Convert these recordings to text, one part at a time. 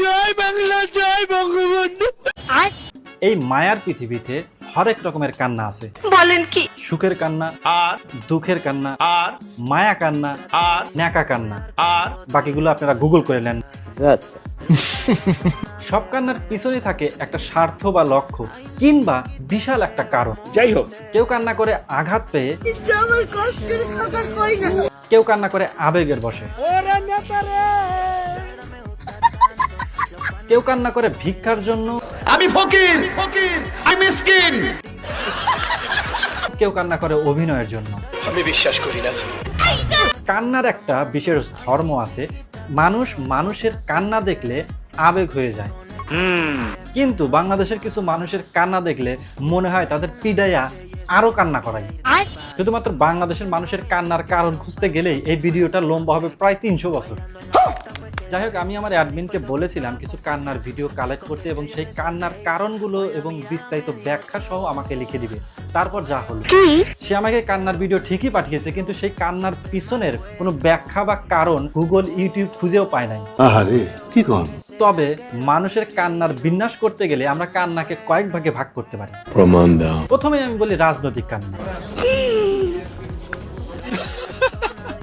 জয় বাংলা জয় বঙ্গবন্ধু। এই মায়ার পৃথিবীতে হরেক রকমের কান্না আছে। বলেন কি? সুখের কান্না আর? দুঃখের কান্না আর? মায়া কান্না আর? ন্যাকা কান্না। আর? বাকিগুলো আপনারা গুগল করে নেন। সব কান্নার পিছনে থাকে একটা স্বার্থ বা লক্ষ্য কিংবা বিশাল একটা কারণ। যাই হোক। কেউ কান্না করে আঘাত পেয়ে আমার কষ্টের কথা কই না কেউ কান্না করে আবেগের বসে। কেউ কান্না করে ভিক্ষার জন্য। আমি ফকির! ফকির আমি মিসকিন! কেউ কান্না করে অভিনয়ের জন্য। আমি বিশ্বাস করি না। কান্নার একটা বিশেষ ধর্ম আছে মানুষ মানুষের কান্না দেখলে আবেগ হয়ে যায়। কিন্তু বাংলাদেশের কিছু মানুষের কান্না দেখলে মনে হয় তাদের পিডাইয়া আরও কান্না করাই শুধুমাত্র বাংলাদেশের মানুষের কান্নার কারণ খুঁজতে গেলেই এই ভিডিওটা লম্বা হবে প্রায় তিনশো বছর। যাই হোক আমি আমার অ্যাডমিনকে বলেছিলাম কিছু কান্নার ভিডিও কালেক্ট করতে এবং সেই কান্নার কারণগুলো এবং বিস্তারিত ব্যাখ্যা সহ আমাকে লিখে দিবে। তারপর যা হলো। সে আমাকে কান্নার ভিডিও ঠিকই পাঠিয়েছে কিন্তু সেই কান্নার পিছনের কোনো ব্যাখ্যা বা কারণ গুগল ইউটিউব খুঁজেও পায় নাই। আহারে কি কন তবে মানুষের কান্নার বিন্যাস করতে গেলে আমরা কান্নাকে কয়েক ভাগে ভাগ করতে পারি। প্রমাণ দাও। প্রথমে আমি বলি রাজনৈতিক কান্না।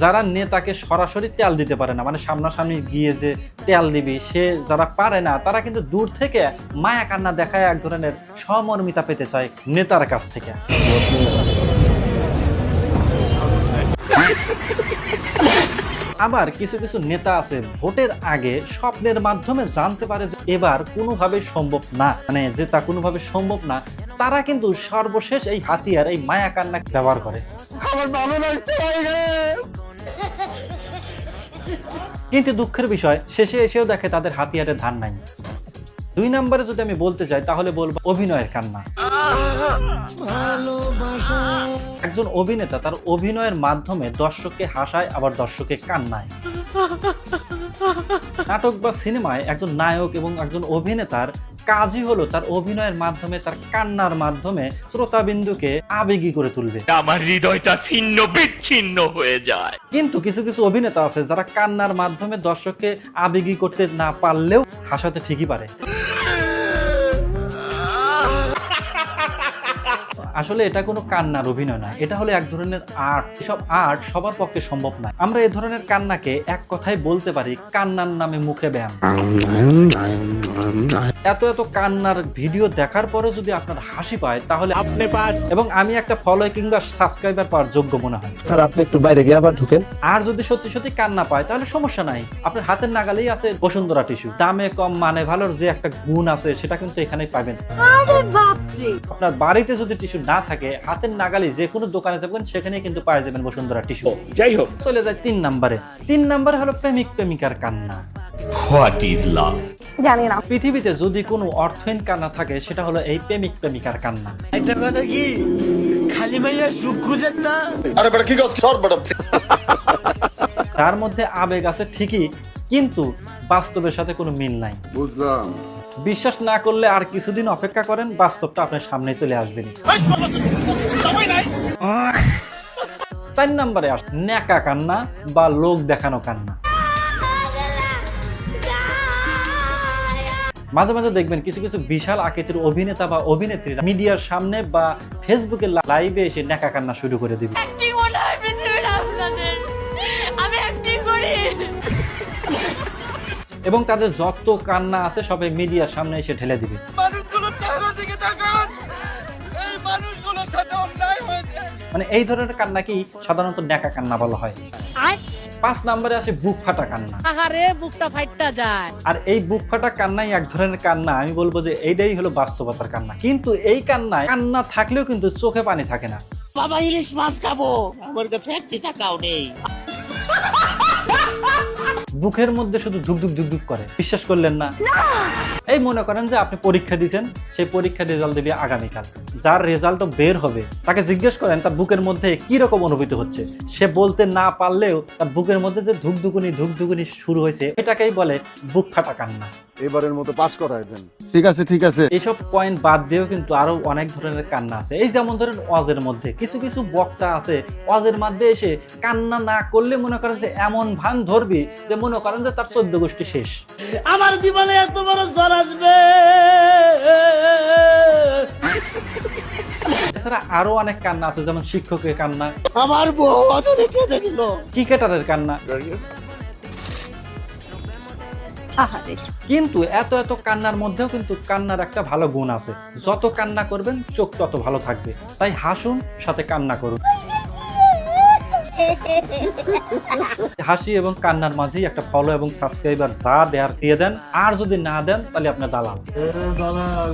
যারা নেতাকে সরাসরি তেল দিতে পারে না মানে সামনাসামনি গিয়ে যে তেল দিবি, সে যারা পারে না, তারা কিন্তু দূর থেকে মায়া কান্না দেখায় এক ধরনের সমর্মিতা পেতে চায় নেতার কাছ থেকে। আবার কিছু কিছু নেতা আছে, ভোটের আগে স্বপ্নের মাধ্যমে জানতে পারে যে এবার কোনোভাবে সম্ভব না মানে যে তা কোনোভাবে সম্ভব না, তারা কিন্তু সর্বশেষ এই হাতিয়ার, এই মায়া কান্না ব্যবহার করে। কিন্তু দুঃখের বিষয়, শেষে এসেও দেখে তাদের হাতিয়ারে ধান নাই। দুই নম্বরে যদি আমি বলতে চাই তাহলে বলব অভিনয়ের কান্না। একজন অভিনেতা তার অভিনয়ের মাধ্যমে দর্শককে হাসায়, আবার দর্শককে কান্নায়। নাটক বা সিনেমায় একজন নায়ক এবং একজন অভিনেতার কাজই হলো তার অভিনয়ের মাধ্যমে তার কান্নার মাধ্যমে শ্রোতাবিন্দুকে আবেগী করে তুলবে। আমার হৃদয়টা ছিন্ন বিচ্ছিন্ন হয়ে যায়। কিন্তু কিছু কিছু অভিনেতা আছে যারা কান্নার মাধ্যমে দর্শককে আবেগী করতে না পারলেও হাসাতে ঠিকই পারে। আসলে এটা কোনো কান্নার অভিনয় না এটা হলো এক ধরনের আর্ট। এসব আর্ট সবার পক্ষে সম্ভব না। আমরা এই ধরনের কান্নাকে এক কথায় বলতে পারি কান্নার নামে মুখে ব্যায়াম। এত এত কান্নার ভিডিও দেখার পরে যদি আপনার হাসি পায় তাহলে আপনি পান এবং আমি একটা ফলো কিংবা সাবস্ক্রাইবার পাওয়ার যোগ্য মনে হয়। স্যার আপনি একটু বাইরে গিয়ে আবার ঢুকেন। আর যদি সত্যি সত্যি কান্না পায় তাহলে সমস্যা নাই। আপনার হাতের নাগালেই আছে বসুন্ধরা টিস্যু দামে কম মানে ভালোর যে একটা গুণ আছে সেটা কিন্তু এখানেই পাবেন। আপনার বাড়িতে যদি টিস্যু না থাকে হাতের নাগালে যে কোনো দোকানে যাবেন সেখানেই কিন্তু পাওয়া যাবেন বসুন্ধরা টিস্যু। যাই হোক। চলে যায় তিন নম্বরে। তিন নম্বরে হলো প্রেমিক প্রেমিকার কান্না। হোয়াট ইজ লাভ জানি না। পৃথিবীতে যদি কোনো অর্থহীন কান্না থাকে সেটা হলো এই প্রেমিক প্রেমিকার কান্না। আরে বেটা কি সর বেটা। তার মধ্যে আবেগ আছে ঠিকই কিন্তু বাস্তবের সাথে কোনো মিল নাই। বুঝলাম। বিশ্বাস না করলে আর কিছুদিন অপেক্ষা করেন, বাস্তবটা আপনার সামনে চলে আসবেন চার নম্বরে আস, ন্যাকা কান্না বা লোক দেখানো কান্না। মাঝে মাঝে দেখবেন কিছু কিছু বিশাল আকৃতির অভিনেতা বা অভিনেত্রীরা মিডিয়ার সামনে বা ফেসবুকে লাইভে এসে ন্যাকা কান্না শুরু করে দিবে। আমি এবং তাদের যত কান্না আছে সবাই মিডিয়ার সামনে এসে ঢেলে দিবে। মানে এই ধরনের কান্নাকেই সাধারণত ন্যাকা কান্না বলা হয়? পাঁচ নম্বরে আসে বুক ফাটা কান্না। আহারে বুকটা ফাইটটা যায়। আর এই বুক ফাটা কান্নাই এক ধরনের কান্না আমি বলব যে এইটাই হলো বাস্তবতার কান্না। কিন্তু এই কান্নায় কান্না থাকলেও কিন্তু চোখে পানি থাকে না। বাবা ইলিশ মাছ খাব। আমার কাছে একটি টাকাও নেই। বুকের মধ্যে শুধু ধুক ধুক ধুক ধুক করে। বিশ্বাস করলেন না? এই মনে করেন যে আপনি পরীক্ষা দিয়েছেন সেই পরীক্ষার রেজাল্ট দেবে আগামীকাল। যার রেজাল্ট বের হবে তাকে জিজ্ঞেস করেন তার বুকের মধ্যে কি রকম অনুভূতি হচ্ছে? সে বলতে না পারলেও তার বুকের মধ্যে যে ধুকধুকুনি ধুকধুকুনি শুরু হয়েছে এটাকেই বলে বুক ফাটা কান্না। এবারের মতো পাস করায় দেন। ঠিক আছে ঠিক আছে। এইসব পয়েন্ট বাদ দিয়েও কিন্তু আরও অনেক ধরনের কান্না আছে। এই যেমন ধরেন ওয়াজের মধ্যে কিছু কিছু বক্তা আছে ওয়াজের মধ্যে এসে কান্না না করলে মনে করেন যে এমন ভান ধরবি যে মনে করেন যে তার চোদ্দ গোষ্ঠী শেষ। আমার জীবনে এত বড় জ্বর আসবে। এছাড়া আরও অনেক কান্না আছে যেমন শিক্ষকের কান্না। আমার বউ অজনে কেঁদে দিল। ক্রিকেটারের কান্না। আহারে। কিন্তু এত এত কান্নার মধ্যেও কিন্তু কান্নার একটা ভালো গুণ আছে। যত কান্না করবেন চোখ তত ভালো থাকবে। তাই হাসুন সাথে কান্না করুন। হাসি এবং কান্নার মাঝেই একটা ফলো এবং সাবস্ক্রাইবার যা দেয়ার দিয়ে দেন। আর যদি না দেন, তাহলে আপনার দালাল। দালাল।